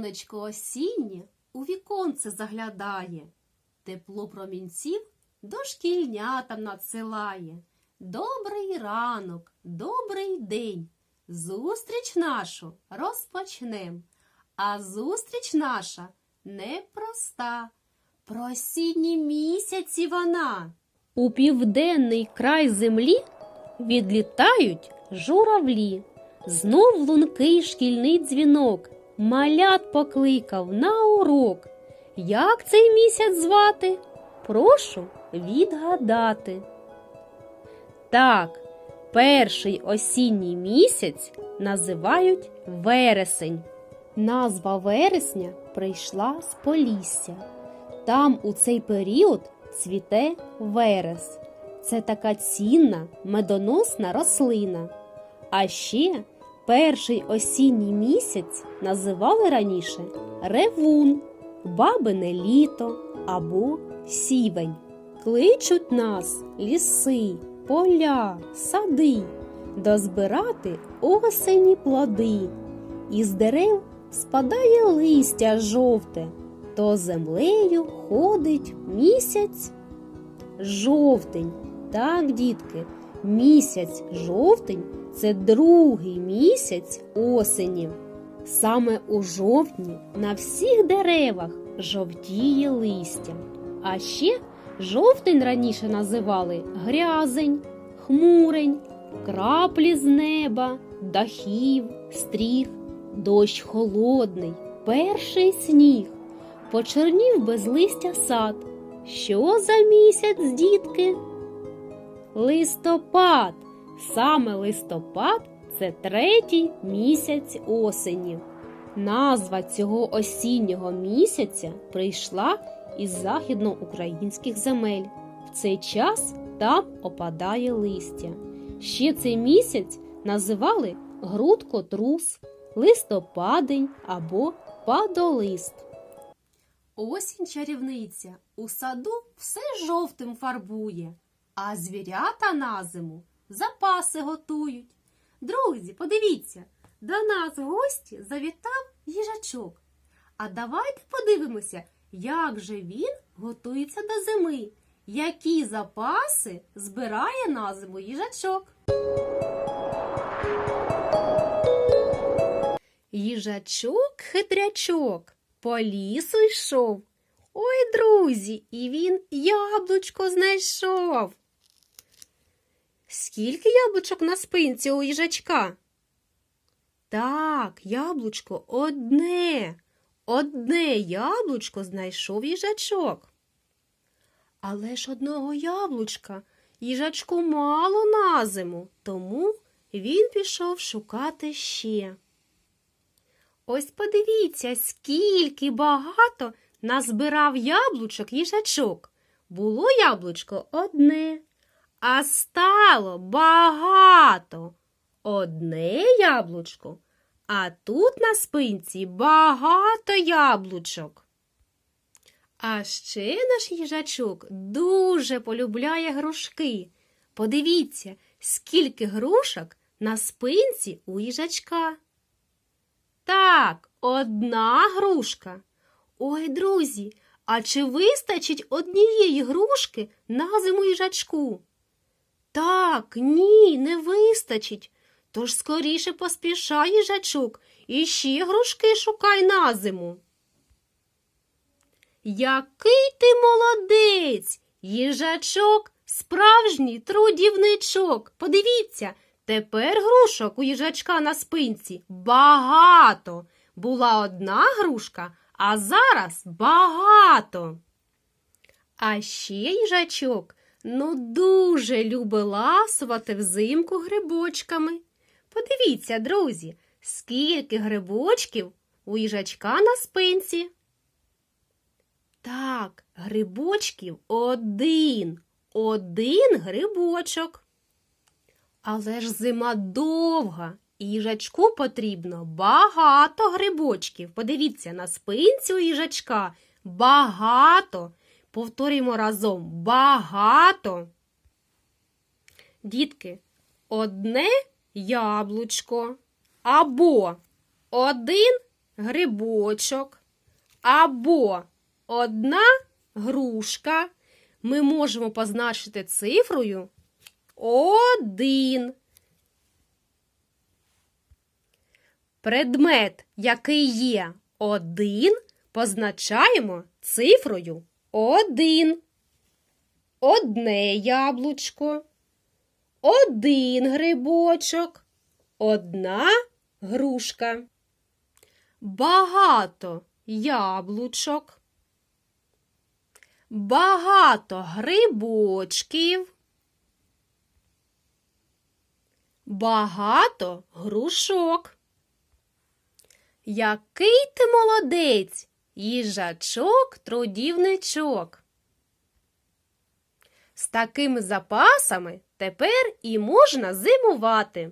Сонечко осіннє у віконце заглядає, тепло промінців дошкільнятам надсилає. Добрий ранок, добрий день. Зустріч нашу розпочнем. А зустріч наша непроста. Про осінні місяці вона. У південний край землі відлітають журавлі. Знов лункий шкільний дзвінок малят покликав на урок. Як цей місяць звати? Прошу відгадати. Так, перший осінній місяць називають вересень. Назва вересня прийшла з Полісся. Там у цей період цвіте верес. Це така цінна медоносна рослина. А ще перший осінній місяць називали раніше ревун, бабине літо або сівень. Кличуть нас ліси, поля, сади, дозбирати осені плоди. Із дерев спадає листя жовте, то землею ходить місяць жовтень. Так, дітки, місяць жовтень це другий місяць осені. Саме у жовтні на всіх деревах жовтіє листя. А ще жовтень раніше називали грязень, хмурень, краплі з неба, дахів, стріх, дощ холодний, перший сніг. Почернів без листя сад. Що за місяць, дітки? Листопад. Саме листопад це третій місяць осені. Назва цього осіннього місяця прийшла із західноукраїнських земель. В цей час там опадає листя. Ще цей місяць називали грудкотрус, листопадень або падолист. Осінь чарівниця у саду все жовтим фарбує, а звірята на зиму запаси готують. Друзі, подивіться, до нас в гості завітав їжачок. А давайте подивимося, як же він готується до зими, які запаси збирає на зиму їжачок. Їжачок хитрячок по лісу йшов. Ой, друзі, і він яблучко знайшов. Скільки яблучок на спинці у їжачка? Так, яблучко одне. Одне яблучко знайшов їжачок. Але ж одного яблучка їжачку мало на зиму, тому він пішов шукати ще. Ось подивіться, скільки багато назбирав яблучок їжачок. Було яблучко одне, а стало багато. Одне яблучко, а тут на спинці багато яблучок. А ще наш їжачок дуже полюбляє грушки. Подивіться, скільки грушок на спинці у їжачка. Так, одна грушка. Ой, друзі, а чи вистачить однієї грушки на зиму їжачку? Так, ні, не вистачить. Тож скоріше поспішай їжачок і ще грушки шукай на зиму. Який ти молодець, їжачок, справжній трудівничок. Подивіться, тепер грушок у їжачка на спинці багато. Була одна грушка, а зараз багато. А ще їжачок ну дуже любить ласувати взимку грибочками. Подивіться, друзі, скільки грибочків у їжачка на спинці. Так, грибочків один, один грибочок. Але ж зима довга, і їжачку потрібно багато грибочків. Подивіться, на спинці у їжачка багато. Повторюємо разом багато. Дітки, одне яблучко або один грибочок або одна грушка ми можемо позначити цифрою один. Предмет, який є один, позначаємо цифрою один. Одне яблучко, один грибочок, одна грушка. Багато яблучок, багато грибочків, багато грушок. Який ти молодець, їжачок, трудівничок. З такими запасами тепер і можна зимувати.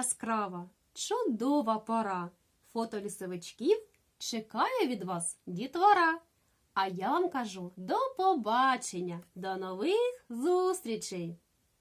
Яскрава, чудова пора. Фото лісовичків чекає від вас дітвора. А я вам кажу до побачення, до нових зустрічей!